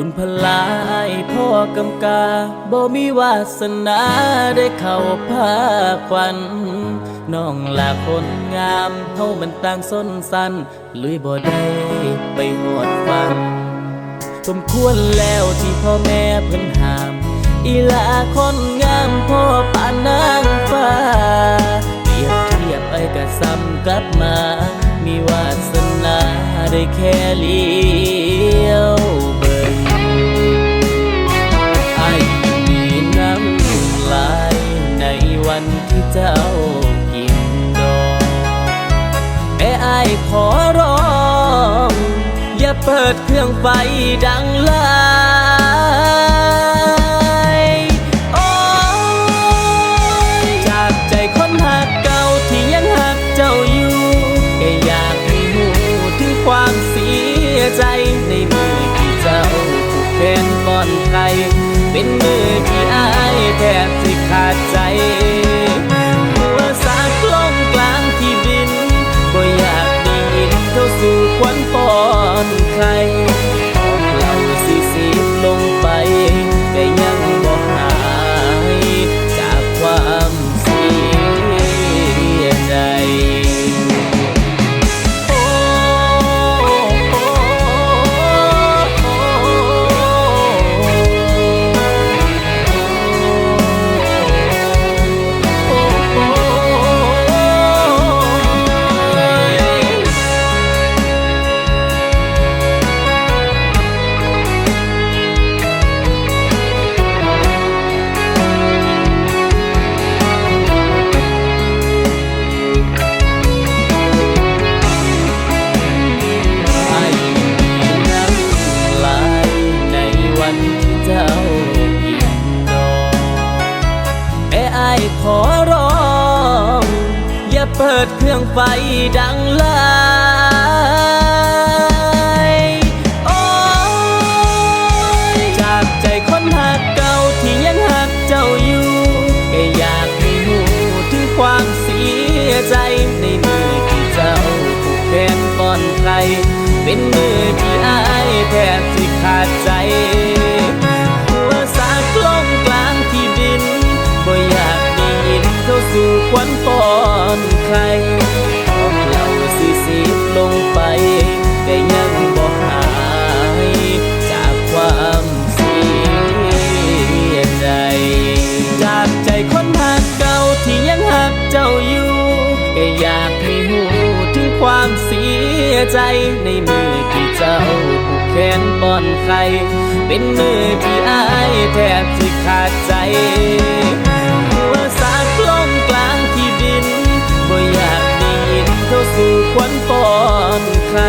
บุญพลายพ่อกำกาบ่มีวาสนาได้เข้าภาควันน้องลาคนงามเฮามันต่างส้นสันลุยบ่ได้ไปหอดฟังสมควรแล้วที่พ่อแม่เพิ่นห้าม อีหลาคนงามพ่อปานางฟ้าเปรียบเทียบไปกะซ้ำกลับมา มีวาสนาได้แค่ลี ขอร้อง อย่าเปิดเครื่องไฟดังไลายโอ้ยจากใจคนหักเก่าที่ยังหักเจ้าอยู่แค่อยากให้หูถึงความเสียใจในมือที่เจ้าผูกแขนก่อนใครเป็นมือที่อายแทบสิขาดใจ เจ้ากินดอกแต่ไอ้ขอร้อง อย่าเปิดเครื่องไฟดังไลายโอ้ยจากใจคนหักเก่าที่ยังหักเจ้าอยู่แค่อยากให้หูถึงความเสียใจในมือที่เจ้าผูกแขนก่อนใครเป็นมือที่อายแทบสิขาดใจ อนใครออกเหล่าสีสีลงไปแต่ยังบ่หายจากความเสียใจ จากใจคนหักเก่าที่ยังหักเจ้าอยู่แค่อยากให้หูถึงความเสียใจในมือที่เจ้าผูกแขนปอนใครเป็นมือที่อายแทบสิขาดใจ ควันปอนใคร